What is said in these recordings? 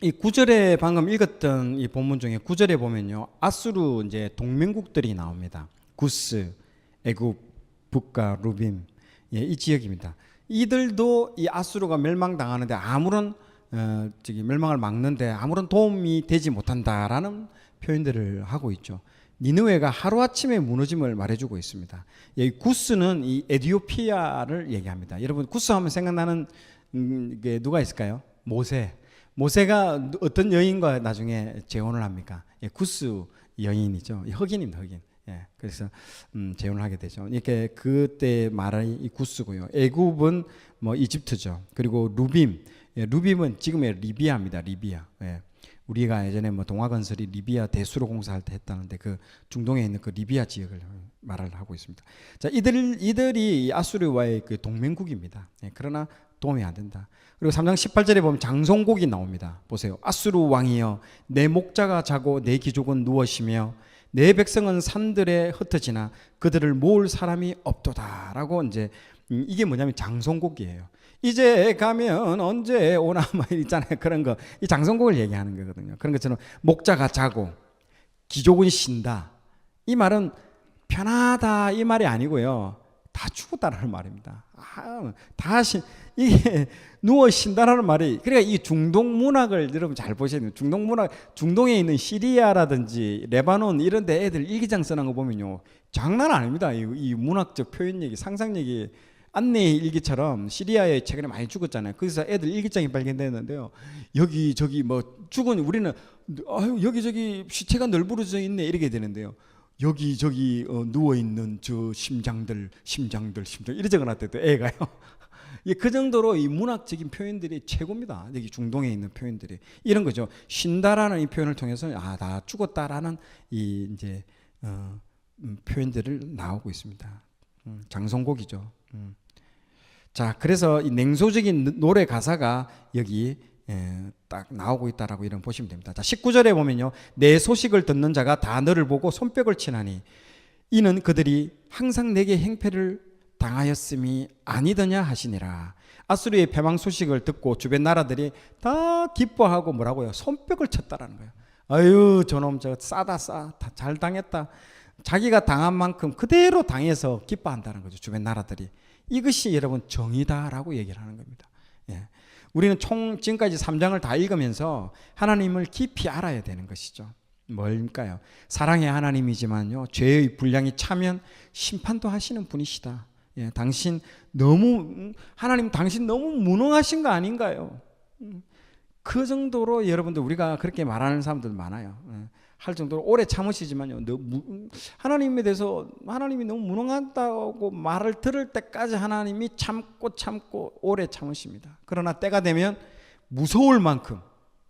이 구절에 방금 읽었던 이 본문 중에 구절에 보면요. 아수르 이제 동맹국들이 나옵니다. 구스, 애굽, 북가, 루빔. 예, 이 지역입니다. 이들도 이 아수르가 멸망당하는데 아무런 어, 저기 멸망을 막는데 아무런 도움이 되지 못한다라는 표현들을 하고 있죠. 니느웨가 하루아침에 무너짐을 말해주고 있습니다. 이 구스는 이 에디오피아를 얘기합니다. 여러분 구스 하면 생각나는 음, 이게 누가 있을까요? 모세. 모세가 어떤 여인과 나중에 재혼을 합니까? 예, 구스 여인이죠. 흑인입니다, 흑인. 예, 그래서 음, 재혼을 하게 되죠. 이렇게 그때 이 구스고요. 애굽은 뭐 이집트죠. 그리고 루빔, 예, 루빔은 지금의 리비아입니다. 리비아. 예. 우리가 예전에 뭐 동화건설이 리비아 대수로 공사할 때 했다는데 그 중동에 있는 그 리비아 지역을 말을 하고 있습니다. 자, 이들 이들이 아수르와의 그 동맹국입니다. 예, 그러나 도움이 안 된다. 그리고 3장 18절에 보면 장송곡이 나옵니다. 보세요. 아수르 왕이여 내 목자가 자고 내 기족은 누워시며 내 백성은 산들에 흩어지나 그들을 모을 사람이 없도다라고 이제 음, 이게 뭐냐면 장송곡이에요. 이제 가면 언제 오나 막 있잖아요. 그런 거. 이 장송곡을 얘기하는 거거든요. 그런 것처럼 목자가 자고 기족은 쉰다. 이 말은 편하다 이 말이 아니고요. 다 죽었다라는 말입니다. 아, 다 신, 이게 누워 쉰다라는 말이 그러니까 이 중동 문학을 여러분 잘 돼요. 중동 문학 중동에 있는 시리아라든지 레바논 이런 데 애들 일기장 써놓은 거 보면요. 장난 아닙니다. 이, 이 문학적 표현력이 상상력이 안내 일기처럼 시리아에 최근에 많이 죽었잖아요. 거기서 애들 일기장이 발견됐는데요. 여기 저기 뭐 죽은 우리는 아유 여기 저기 시체가 널브러져 있네 이렇게 되는데요. 여기 저기 어, 누워 있는 저 심장들 심장들 심장 이래 적어놨대요. 또 애가요. 예, 그 정도로 이 문학적인 표현들이 최고입니다. 여기 중동에 있는 표현들이 이런 거죠. 쉰다라는 이 표현을 통해서 아다 죽었다라는 이 이제 어, 음, 표현들을 나오고 있습니다. 음, 장송곡이죠. 음. 자, 그래서 이 냉소적인 노래 가사가 여기 예, 딱 나오고 있다라고 이런 보시면 됩니다. 자, 19절에 보면요. 내 소식을 듣는 자가 다 너를 보고 손뼉을 치나니 이는 그들이 항상 내게 행패를 당하였음이 아니더냐 하시니라. 아수르의 패망 소식을 듣고 주변 나라들이 다 기뻐하고 뭐라고요? 손뼉을 쳤다라는 거예요. 아유, 저놈 저 싸다 싸. 다 잘 당했다. 자기가 당한 만큼 그대로 당해서 기뻐한다는 거죠. 주변 나라들이. 이것이 여러분 정의다라고 얘기를 하는 겁니다. 예. 우리는 총 지금까지 3장을 다 읽으면서 하나님을 깊이 알아야 되는 것이죠. 뭘까요? 사랑의 하나님이지만요. 죄의 분량이 차면 심판도 하시는 분이시다. 예, 당신 너무 하나님 당신 너무 무능하신 거 아닌가요? 음, 그 정도로 여러분들 우리가 그렇게 말하는 사람들 많아요. 예, 할 정도로 오래 참으시지만요. 하나님에 대해서 하나님이 너무 무능하다고 말을 들을 때까지 하나님이 참고 참고 오래 참으십니다. 그러나 때가 되면 무서울 만큼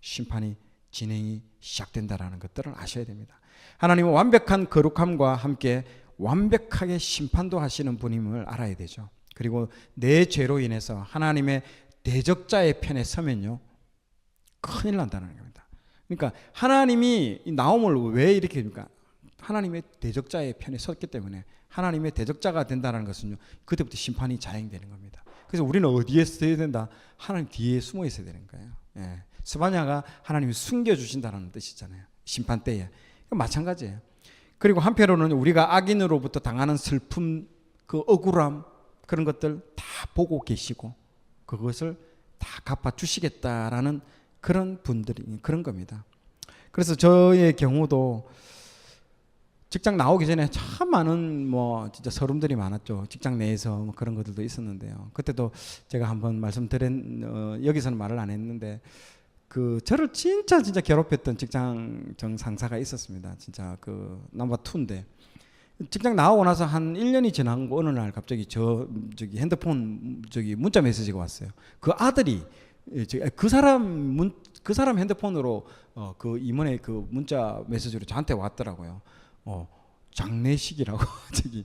심판이 진행이 시작된다라는 것들을 아셔야 됩니다. 하나님은 완벽한 거룩함과 함께 완벽하게 심판도 하시는 분임을 알아야 되죠. 그리고 내 죄로 인해서 하나님의 대적자의 편에 서면요. 큰일 난다는 겁니다. 그러니까 하나님이 나옴을 왜 이렇게 그러니까 하나님의 대적자의 편에 섰기 때문에 하나님의 대적자가 된다는 것은요. 그때부터 심판이 자행되는 겁니다. 그래서 우리는 어디에 있어야 된다? 하나님 뒤에 숨어 있어야 되는 거예요. 예. 스바냐가 하나님이 숨겨 주신다는 뜻이잖아요. 심판 때에. 마찬가지예요. 그리고 한편으로는 우리가 악인으로부터 당하는 슬픔, 그 억울함 그런 것들 다 보고 계시고 그것을 다 갚아 주시겠다라는 그런 분들이 그런 겁니다. 그래서 저의 경우도 직장 나오기 전에 참 많은 뭐 진짜 서름들이 많았죠. 직장 내에서 뭐 그런 것들도 있었는데요. 그때도 제가 한번 말씀드린 어, 여기서는 말을 안 했는데 그 저를 진짜 진짜 괴롭혔던 직장 정 상사가 있었습니다. 진짜 그 넘버 투인데 직장 나오고 나서 한 1년이 지난 어느 날 갑자기 저 저기 핸드폰 저기 문자 메시지가 왔어요. 그 아들이 예, 그 사람 문 그 사람 핸드폰으로 어, 그 임원의 그 문자 메시지로 저한테 왔더라고요. 어, 장례식이라고 저기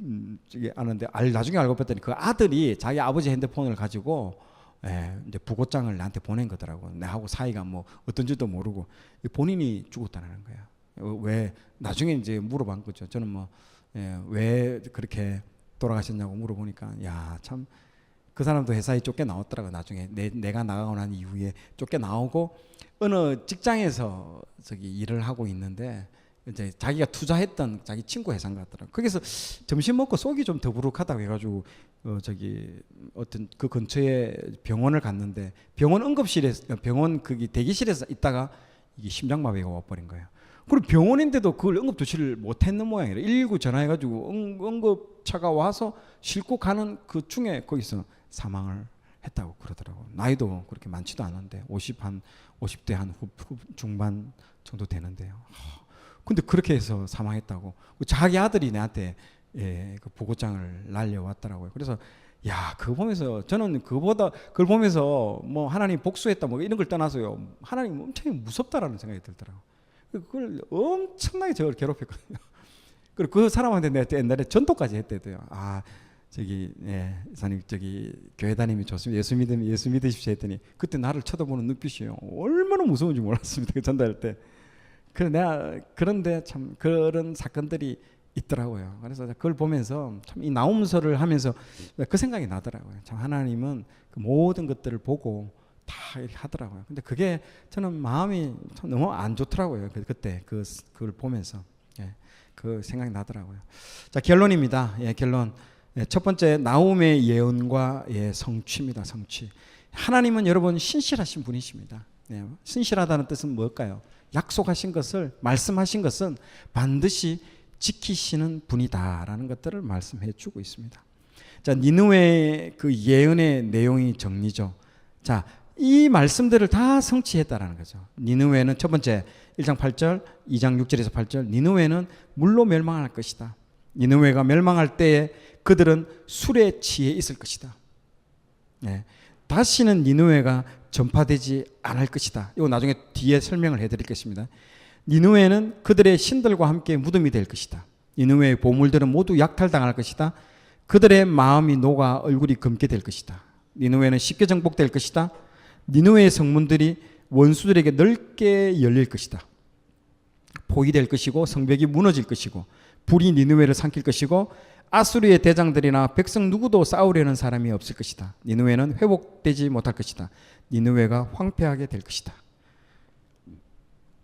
음, 저기 아는데 알 나중에 알고 봤더니 그 아들이 자기 아버지 핸드폰을 가지고 예, 이제 부고장을 나한테 보낸 거더라고. 나하고 사이가 뭐 어떤지도 모르고 본인이 죽었다는 거야. 어, 왜 나중에 이제 물어본 거죠. 저는 뭐왜 예, 그렇게 돌아가셨냐고 물어보니까 야 참 그 사람도 회사에 쫓겨 나왔더라고 나중에 내, 내가 나가고 난 이후에 쫓겨 나오고 어느 직장에서 저기 일을 하고 있는데 이제 자기가 투자했던 자기 친구 회사인 것 같더라고. 거기서 점심 먹고 속이 좀 더부룩하다고 해가지고 어 저기 어떤 그 근처에 병원을 갔는데 병원 응급실에 병원 거기 대기실에서 있다가 이게 심장마비가 와버린 거예요. 그리고 병원인데도 그걸 응급 조치를 못했는 모양이래. 119 전화해가지고 응, 응급차가 와서 싣고 가는 그 중에 거기서 사망을 했다고 그러더라고. 나이도 그렇게 많지도 않은데 50 한 50대 한 후, 후, 중반 정도 되는데요. 하, 근데 그렇게 해서 사망했다고. 자기 아들이 내한테 예, 그 보고장을 날려왔더라고요. 그래서 야, 그거 보면서 저는 그보다 그걸 보면서 뭐 하나님 복수했다 뭐 이런 걸 떠나서요. 하나님 엄청 무섭다라는 생각이 들더라고. 그걸 엄청나게 저를 괴롭혔거든요. 그리고 그 사람한테 내가 옛날에 전도까지 했대도요. 아, 저기 예, 사님 저기 교회 다니면 좋습니다. 예수 믿으면 예수 믿으십시오 했더니 그때 나를 쳐다보는 눈빛이요. 얼마나 무서운지 몰랐습니다. 그 전도할 때. 그 내가 그런데 참 그런 사건들이 있더라고요. 그래서 그걸 보면서 참 이 나움서를 하면서 그 생각이 나더라고요. 참 하나님은 그 모든 것들을 보고 다 이렇게 하더라고요. 근데 그게 저는 마음이 참 너무 안 좋더라고요. 그- 그때 그 그걸 보면서 예, 그 생각이 나더라고요. 자 결론입니다. 예, 결론. 예, 첫 번째 나움의 예언과 예, 성취입니다. 성취. 하나님은 여러분 신실하신 분이십니다. 예, 신실하다는 뜻은 뭘까요? 약속하신 것을 말씀하신 것은 반드시 지키시는 분이다라는 것들을 말씀해 주고 있습니다. 자, 니느웨의 그 예언의 내용이 정리죠. 자, 이 말씀들을 다 성취했다라는 거죠. 니느웨는 첫 번째 1장 8절, 2장 6절에서 8절 니느웨는 물로 멸망할 것이다. 니느웨가 멸망할 때에 그들은 술에 취해 있을 것이다. 예. 다시는 니느웨가 전파되지 않을 것이다. 이거 나중에 뒤에 설명을 해드리겠습니다. 니느웨는 그들의 신들과 함께 무덤이 될 것이다. 니느웨의 보물들은 모두 약탈당할 것이다. 그들의 마음이 녹아 얼굴이 검게 될 것이다. 니느웨는 쉽게 정복될 것이다. 니느웨의 성문들이 원수들에게 넓게 열릴 것이다. 포위될 것이고 성벽이 무너질 것이고 불이 니느웨를 삼킬 것이고 아수르의 대장들이나 백성 누구도 싸우려는 사람이 없을 것이다. 니느웨는 회복되지 못할 것이다. 니느웨가 황폐하게 될 것이다.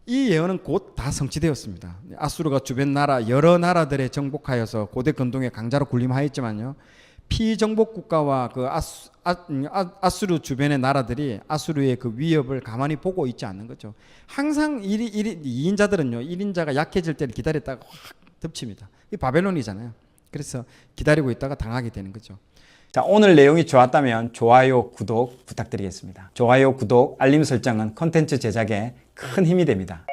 이 예언은 곧 다 성취되었습니다. 아수르가 주변 나라 여러 나라들에 정복하여서 고대 근동의 강자로 군림하였지만요. 피정복 국가와 그 아수, 아, 음, 아, 아수르 주변의 나라들이 아수르의 그 위협을 가만히 보고 있지 않는 거죠. 항상 1인, 1인, 2인자들은요. 1인자가 약해질 때를 기다렸다가 확 덮칩니다. 이 바벨론이잖아요. 그래서 기다리고 있다가 당하게 되는 거죠. 자, 오늘 내용이 좋았다면 좋아요, 구독 부탁드리겠습니다. 좋아요, 구독, 알림 설정은 컨텐츠 제작에 큰 힘이 됩니다.